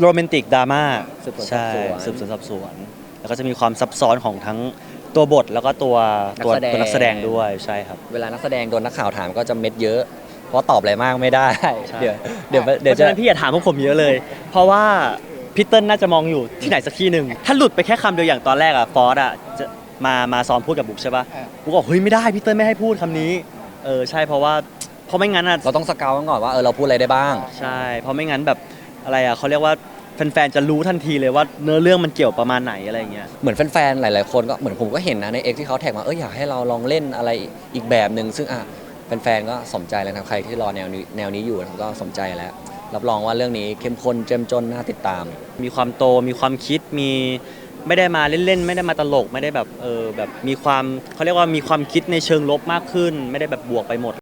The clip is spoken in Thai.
โรแมนติกดราม่าสืบสวนสอบใช่สวนสืบสวนสอบสวน แล้วก็จะมีความซับซ้อนของทั้งตัวบทแล้วก็ตัวตัวนักแสดง ตัวนักแสดงด้วยใช่ครับ เวลานักแสดงโดนนักข่าวถามก็จะเม็ดเยอะ เพราะตอบอะไรมากไม่ได้ ใช่ เดี๋ยวเดี๋ยวเพเดี๋ยวราะจะฉะนั้นพี่อย่าถามพวกผมเยอะเลย เพราะว่าพี่เติ้ลน่าจะมองอยู่ที่ไหนสักที่หนึ่ง ถ้าหลุดไปแค่คำเดียวอย่างตอนแรกอะฟอสอะจะมามาซ้อมพูดกับบุ๊กใช่ปะบุ๊กบอกเฮ้ยไม่ได้พี่เติ้ลไม่ให้พูดคำนี้เออใช่เพราะว่าเพราะไม่งั้นอะ เราต้องสเกลกันก่อนว่าเออเราพูดอะไรได้บ้าง ใช่ เพราะไม่งั้นแบบ อะไรอะเขาเรียกว่าแฟนๆจะรู้ทันทีเลยว่าเนื้อเรื่องมันเกี่ยวประมาณไหนอะไรอย่างเงี้ย เหมือนแฟนๆ หลายๆ คนก็เหมือนผมก็เห็นนะในเอ็กที่เขาแท็กมาเอออยากให้เราลองเล่นอะไรอีกแบบหนึ่งซึ่งอะแฟนๆ ก็สมใจแล้วนะครับใครที่รอแนวนี้แนวนี้อยู่ก็สมใจแล้ว รับรองว่าเรื่องนี้เข้มข้นเจ้มจนน่าติดตาม มีความโตมีความคิดมีไม่ได้มาเล่นๆ ไม่ได้มาตลกไม่ได้แบบเออแบบมีความเขาเรียกว่ามีความคิดในเชิงลบมากขึ้น ไม่ได้แบบบวกไปหมด